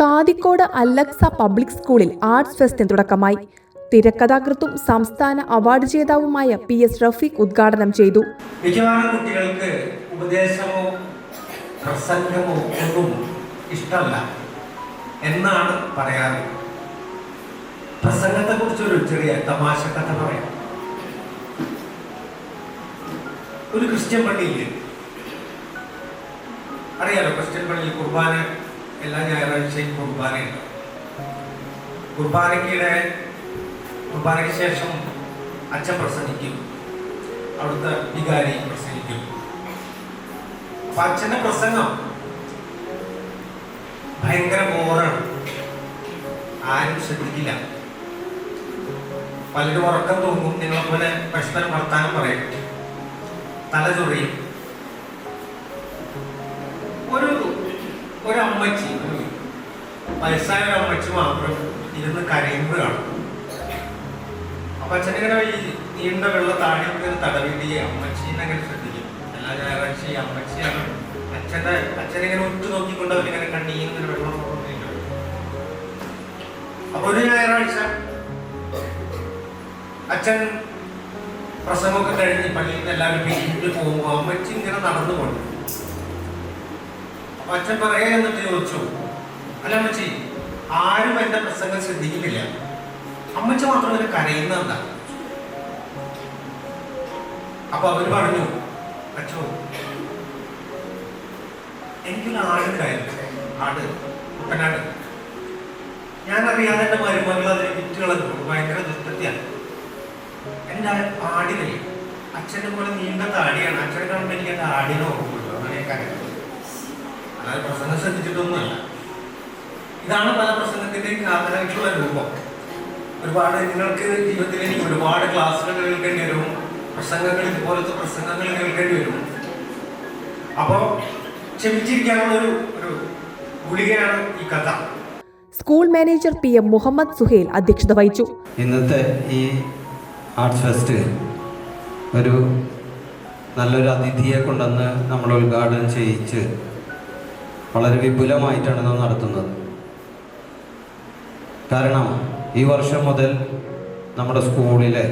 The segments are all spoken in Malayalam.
കാതിക്കോട് അല്ലക്സ പബ്ലിക് സ്കൂളിൽ ആർട്സ് ഫെസ്റ്റിന് തുടക്കമായി. തിരക്കഥാകൃത്തും സംസ്ഥാന അവാർഡ് ജേതാവുമായ പി എസ് റഫീഖ് ഉദ്ഘാടനം ചെയ്തു. മിക്കവാറും കുട്ടികൾക്ക് ഉപദേശമോ പ്രസംഗമോ ഒന്നും ഇഷ്ടമല്ല എന്നാണ് പറയാറ്. പ്രസംഗത്തെ കുറിച്ചൊരു ചെറിയ തമാശ കഥ പറയാം. ഒരു ക്രിസ്ത്യൻ പള്ളിയിൽ അറിയാലോ ക്രിസ്ത്യൻ പള്ളിയിൽ കുർബാന എല്ലാ ഞായറാഴ്ചയും കുർബാനയുണ്ട്. കുർബാനയ്ക്കിടെ കുർബാനയ്ക്ക് ശേഷം അച്ഛൻ പ്രസംഗിക്കും. അവിടുത്തെ വികാരി പ്രസംഗിക്കും. അപ്പൊ അച്ഛന്റെ പ്രസംഗം ഭയങ്കര ബോറാണ് ആരും ശ്രദ്ധിക്കില്ല. പലരും ഉറക്കം തൂങ്ങും. നിങ്ങളെ പോലെ പരസ്പരം വർത്താനം പറയും. തല ചൊറിയും. ഒരു അമ്മച്ചി ഒരു വയസ്സായ അമ്മച്ചി മാത്രം ഇരുന്ന് കരയുമ്പോഴാണ്. അപ്പൊ അച്ഛനിങ്ങനെ ഈ നീണ്ട വെള്ള താഴെ ഇങ്ങനെ തടവിട്ട് ഈ അമ്മച്ചീനെ അങ്ങനെ ശ്രദ്ധിക്കും. എല്ലാ ഞായറാഴ്ച ഈ അമ്മച്ചിയാണ് അച്ഛന്റെ അച്ഛനിങ്ങനെ ഒറ്റ നോക്കിക്കൊണ്ട് അവരിങ്ങനെ കണ്ണീന്ന് ഇങ്ങനെ വെള്ളം അപ്പൊ ഒരു ഞായറാഴ്ച അച്ഛൻ പ്രസംഗമൊക്കെ കഴിഞ്ഞ് പള്ളിയിൽ നിന്ന് എല്ലാവരും വീട്ടിൽ പോകുമ്പോൾ അമ്മച്ചി ഇങ്ങനെ നടന്നു പോയി പറയാ എന്നിട്ട് ചോദിച്ചു. അല്ല അമ്മച്ചി ആരും എന്റെ പ്രസംഗം ശ്രദ്ധിക്കുന്നില്ല. അമ്മച്ചി മാത്രം ഇങ്ങനെ കരയുന്ന എന്താ? അപ്പൊ അവർ പറഞ്ഞു അച്ഛോ എനിക്കൊരു ആടുണ്ടായിരുന്നു ആട് കുട്ടനാട്. ഞാൻ അറിയാതെ എന്റെ മരുമകൾ അതിനെ വിറ്റുകളഞ്ഞു. ഭയങ്കര ദുഷ്ടത്തിയാണ് എന്റെ ആ- ആടിനെ അച്ഛനെ പോലെ നീണ്ട താടിയാണ്. അച്ഛനെ കാണുമ്പോൾ എനിക്ക് എന്റെ ആടിനെ ഓർമ്മയുള്ളൂ അങ്ങനെ കരയുന്നത് അല്ലാതെ പ്രസംഗം ശ്രദ്ധിച്ചിട്ടൊന്നുമല്ല. ഇതാണ് പല പ്രസംഗത്തിന്റെയും കാതലായിട്ടുള്ള രൂപം. ഒരുപാട് നിങ്ങൾക്ക് ജീവിതത്തിൽ ഇനി ഒരുപാട് ക്ലാസ്സുകൾ കേൾക്കേണ്ടി വരും. പ്രസംഗങ്ങൾ ഇതുപോലത്തെ പ്രസംഗങ്ങൾ കേൾക്കേണ്ടി വരും. അപ്പോൾ ക്ഷമിച്ചിരിക്കാനുള്ള ഒരു ഒരു ഗുളികയാണ് ഈ കഥ. School manager P M Muhammad Suhail അധ്യക്ഷത വഹിച്ചു. ഇന്നത്തെ ഈ ആർട്സ് ഫെസ്റ്റ് ഒരു നല്ലൊരു അതിഥിയെ കൊണ്ടുവന്ന് നമ്മൾ ഉദ്ഘാടനം ചെയ്യിച്ച് വളരെ വിപുലമായിട്ടാണ് നാം നടത്തുന്നത്. കാരണം ഈ വർഷം മുതൽ നമ്മുടെ സ്കൂളിലെ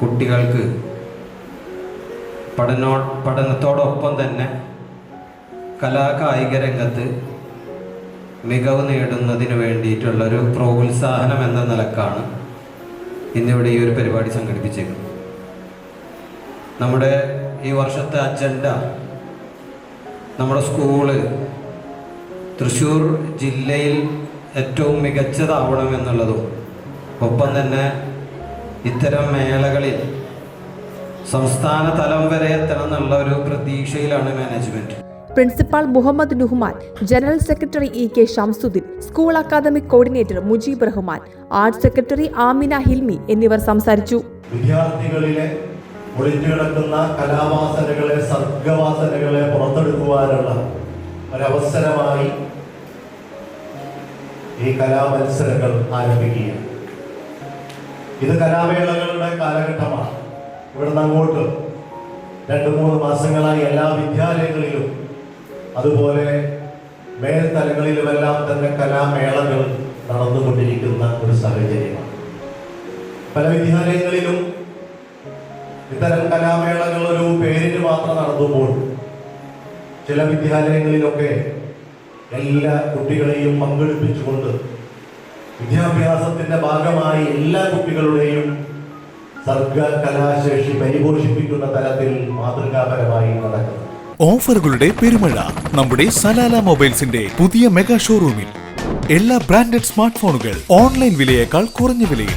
കുട്ടികൾക്ക് പഠനോ പഠനത്തോടൊപ്പം തന്നെ കലാകായിക രംഗത്ത് മികവ് നേടുന്നതിന് വേണ്ടിയിട്ടുള്ളൊരു പ്രോത്സാഹനം എന്ന നിലക്കാണ് ഇന്നിവിടെ ഈ ഒരു പരിപാടി സംഘടിപ്പിച്ചേക്കുന്നത്. നമ്മുടെ ഈ വർഷത്തെ അജണ്ട നമ്മുടെ സ്കൂൾ തൃശ്ശൂർ ജില്ലയിൽ ഏറ്റവും മികച്ചതാവണം എന്നുള്ളതും ഒപ്പം തന്നെ ഇത്തരം മേളകളിൽ സംസ്ഥാന തലം വരെ എത്തണം എന്നുള്ള ഒരു പ്രതീക്ഷയിലാണ് management principal Muhammad Nuhman general secretary E K Shamsuddin school academic coordinator Mujeeb Rahman arts secretary Amina Hilmi എന്നിവർ സംസാരിച്ചു. വിദ്യാർത്ഥികളിലെ ഒളിഞ്ഞുകിടക്കുന്ന കലാവാസനകളെ സർഗവാസനകളെ പുറത്തെടുക്കുവാനുള്ള ഒരവസരമായി ഈ കലാമത്സരങ്ങൾ ആരംഭിക്കുകയാണ്. ഇത് കലാമേളകളുടെ കാലഘട്ടമാണ്. ഇവിടുന്ന് അങ്ങോട്ട് രണ്ട് മൂന്ന് മാസങ്ങളായി എല്ലാ വിദ്യാലയങ്ങളിലും അതുപോലെ മേൽത്തലങ്ങളിലുമെല്ലാം തന്നെ കലാമേളകൾ നടന്നുകൊണ്ടിരിക്കുന്ന ഒരു സാഹചര്യമാണ്. പല വിദ്യാലയങ്ങളിലും ഇത്തരം കലാമേളകൾ ഒരു പേരിന് മാത്രം നടത്തുമ്പോൾ ചില വിദ്യാലയങ്ങളിലൊക്കെ എല്ലാ കുട്ടികളെയും പങ്കെടുപ്പിച്ചുകൊണ്ട് വിദ്യാഭ്യാസത്തിന്റെ ഭാഗമായി എല്ലാ കുട്ടികളുടെയും സർഗ കലാശേഷി പരിപോഷിപ്പിക്കുന്ന തലത്തിൽ മാതൃകാപരമായി നടക്കുന്നു. ഓഫറുകളുടെ പെരുമഴ നമ്മുടെ സലാല മൊബൈൽസിന്റെ പുതിയ മെഗാ ഷോറൂമിൽ. എല്ലാ ബ്രാൻഡഡ് സ്മാർട്ട് ഫോണുകൾ ഓൺലൈൻ വിലയേക്കാൾ കുറഞ്ഞ വിലയിൽ.